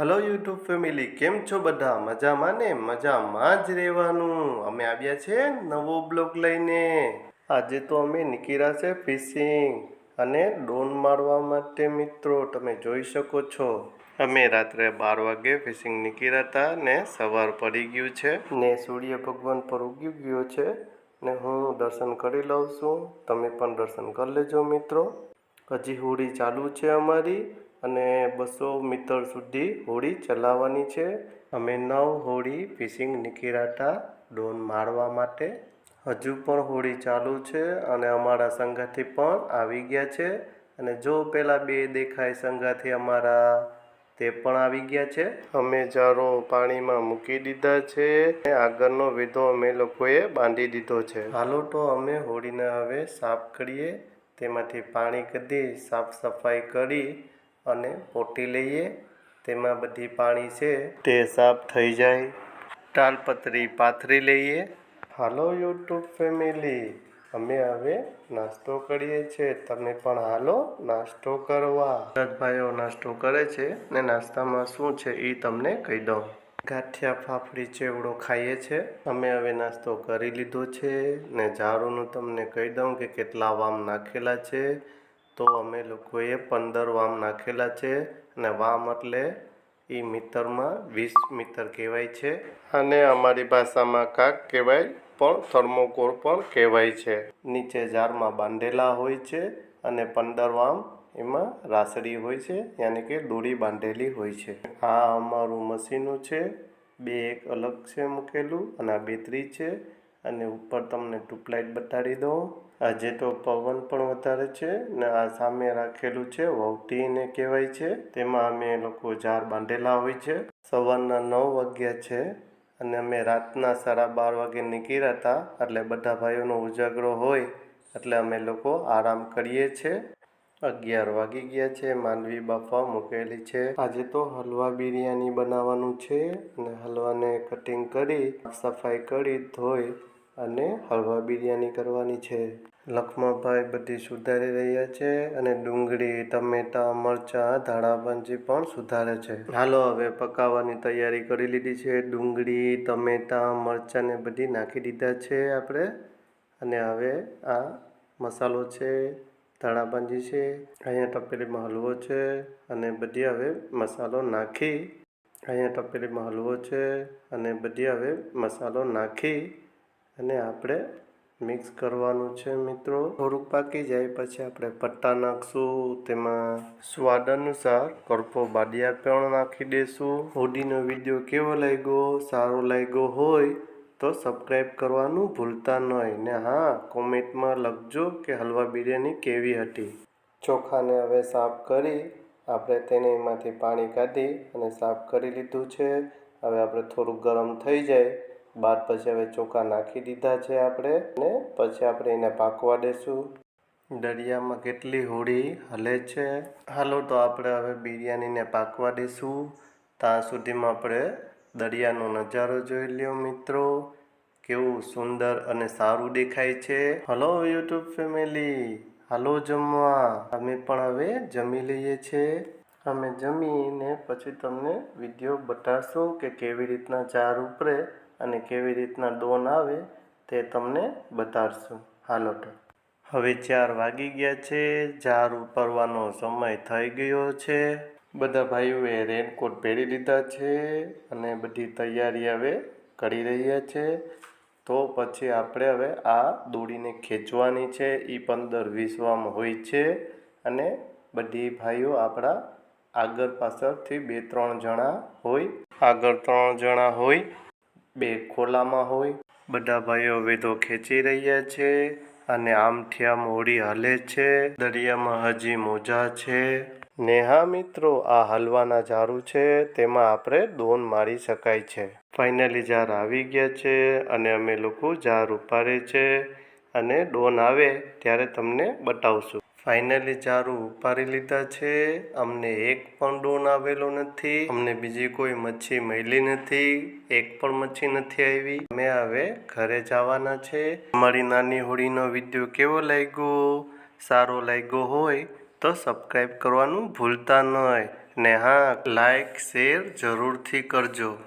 Hello YouTube family કેમ છો બધા? મજામાં ને? મજામાં જ રહેવાનું. અમે આવ્યા છે નવો બ્લોગ લઈને. આજે તો અમે નીકળ્યા છે ફિશિંગ અને ડોન મારવા માટે મિત્રો, તમે જોઈ શકો છો. અમે રાત્રે બાર વાગે ફિશિંગ નીકળ્યા હતા ને સવાર પડી ગયું છે ને સૂર્ય ભગવાન પર ઉગી ગયો છે ને હું દર્શન કરી લઉં છું. તમે પણ દર્શન કરી લેજો મિત્રો. હજી હોડી ચાલુ છે અમારી. અને બસો મીટર સુધી હોડી ચલાવવાની છે. અમે નવ હોડી ફિશિંગ નિકિરાટા ડોન મારવા માટે હજુ પણ હોડી ચાલુ છે અને અમારા સંગાથી પણ આવી ગયા છે. અને જો પેલા બે દેખાય સંગાથી અમારા, તે પણ આવી ગયા છે. અમે જારો પાણીમાં મૂકી દીધા છે. અને આગળનો વિધો અમે લોકોએ બાંધી દીધો છે. હાલો તો અમે હોડીને હવે સાફ કરીએ. તેમાંથી પાણી કઢી સાફ સફાઈ કરી અને પોટી લઈએ. તેમાં બધી પાણી છે. તે સાફ થઈ જાય. તાલપત્રી પાથરી લઈએ. હાલો યુટ્યુબ ફેમિલી. અમે હવે નાસ્તો કરીએ છીએ. તમે પણ હાલો નાસ્તો કરવા. ભાઈઓ નાસ્તો કરે છે ને નાસ્તામાં શું છે એ તમને કહી દઉં. ગાંઠિયા ફાફડી ચેવડો ખાઈએ છે. અમે હવે નાસ્તો કરી લીધો છે ને ઝાડુનું તમને કહી દઉં કે કેટલા વામ નાખેલા છે. તો અમે લોકોએ પંદર વામ નાખેલા છે અને વામ એટલે એ મીટરમાં વીસ મીટર કહેવાય છે. અને અમારી ભાષામાં કાક કહેવાય પણ થર્મોકોલ પણ કહેવાય છે. નીચે ઝાડમાં બાંધેલા હોય છે અને પંદર વામ એમાં રાસડી હોય છે, યાની કે દોરી બાંધેલી હોય છે. આ અમારું મશીનું છે. બે એક અલગ છે મૂકેલું અને આ બેટરી છે. અને ઉપર તમને ટ્યુબલાઇટ બતાડી દઉં. આજે તો પવન પણ વધારે છે ને આ સામે રાખેલું છે વહુટીને કહેવાય છે. તેમાં અમે લોકો ઝાડ બાંધેલા હોય છે. સવારના નવ વાગ્યા છે અને અમે રાતના સાડા બાર વાગે નીકળ્યા હતા. એટલે બધા ભાઈઓનો ઉજાગરો હોય એટલે અમે લોકો આરામ કરીએ છીએ અગિયાર વાગી ગયા છે, માંડવી બાફવા મૂકેલી છે. આજે તો હલવા બિરયાની બનાવવાનું છે અને હલવાને કટિંગ કરી સફાઈ કરી, ધોઈ અને હલવા બિરયાની કરવાની છે. લખમાભાઈ બધી સુધારી રહ્યા છે અને ડુંગળી, ટમેટા, મરચાં ધાણાભાજી પણ સુધારે છે. હાલો, હવે પકાવવાની તૈયારી કરી લીધી છે. ડુંગળી, ટમેટા મરચાંને બધી નાખી દીધા છે આપણે. અને હવે આ મસાલો છે ધાણાભાજી છે, અહીંયા તપેલીમાં હલવો છે અને બધી હવે મસાલો નાખી. અહીંયા તપેલીમાં હલવો છે અને બધી હવે મસાલો નાખી. અને આપણે મિક્સ કરવાનું છે મિત્રો. થોડુંક પાકી જાય પછી આપણે પટ્ટા નાખશું, તેમાં સ્વાદ અનુસાર કરપો બાડિયા પણ નાખી દઈશું હોડીનો વીડિયો કેવો લાગ્યો? સારો લાગ્યો હોય તો સબસ્ક્રાઈબ કરવાનું ભૂલતા નહીં. ને હા કોમેન્ટમાં લખજો કે હલવા બિરયાની કેવી હતી. ચોખાને હવે સાફ કરી આપણે તેને એમાંથી પાણી કાઢી અને સાફ કરી લીધું છે. હવે આપણે થોડુંક ગરમ થઈ જાય. બાદ પછી હવે ચોખા નાખી દીધા છે આપણે ને પછી આપણે એને પાકવા દેશું. દરિયામાં કેટલી હોડી હલે છે? હાલો તો આપણે હવે બિરયાનીને પાકવા દઈશું ત્યાં સુધીમાં આપણે દરિયાનો નજારો જોઈ લ્યો મિત્રો. કેવું સુંદર અને સારું દેખાય છે. હલો યુટ્યુબ ફેમિલી, હાલો જમવા. અમે પણ હવે જમી લઈએ છીએ. અમે જમીને પછી તમને વીડિયો બતાવશું કે કેવી રીતના ચાર ઉપરે અને કેવી રીતના ડોન આવે તે તમને બતાડશું. હાલો તો. હવે ચાર વાગી ગયા છે. ઝાડ ઉપરવાનો સમય થઈ ગયો છે. બધા ભાઈઓએ રેનકોટ પહેરી લીધા છે અને બધી તૈયારી હવે કરી રહ્યા છે. તો પછી આપણે હવે આ દોડીને ખેંચવાની છે. એ પંદર વીસવામાં હોય છે અને બધી ભાઈઓ આપણા આગળ પાછળથી બે ત્રણ જણા હોય. આગળ ત્રણ જણા હોય. બે ખોલામાં હોય. બધા ભાઈઓ વેધો ખેંચી રહ્યા છે અને આમથી આમ હોડી હલે છે. દરિયામાં હજી મોજા છે. નેહા મિત્રો, આ હલવાના ઝાડુ છે, તેમાં આપણે દોન મારી શકાય છે. ફાઇનલી ઝાર આવી ગયા છે અને અમે લોકો ઝાર ઉપાડે છે અને ડોન આવે ત્યારે તમને બતાવશું. ફાઇનલી ઝાડુ ઉપાડી લીધા છે. અમને એક પણ ડોન આવેલો નથી. અમને બીજી કોઈ મચ્છી મળી નથી. એક પણ મચ્છી નથી આવી. અમે હવે ઘરે જવાના છે. અમારી નાની હોળીનો વીડિયો કેવો લાગ્યો? સારો લાગ્યો હોય તો સબસ્ક્રાઈબ કરવાનું ભૂલતા નહીં ને હા, લાઈક, શેર જરૂરથી કરજો.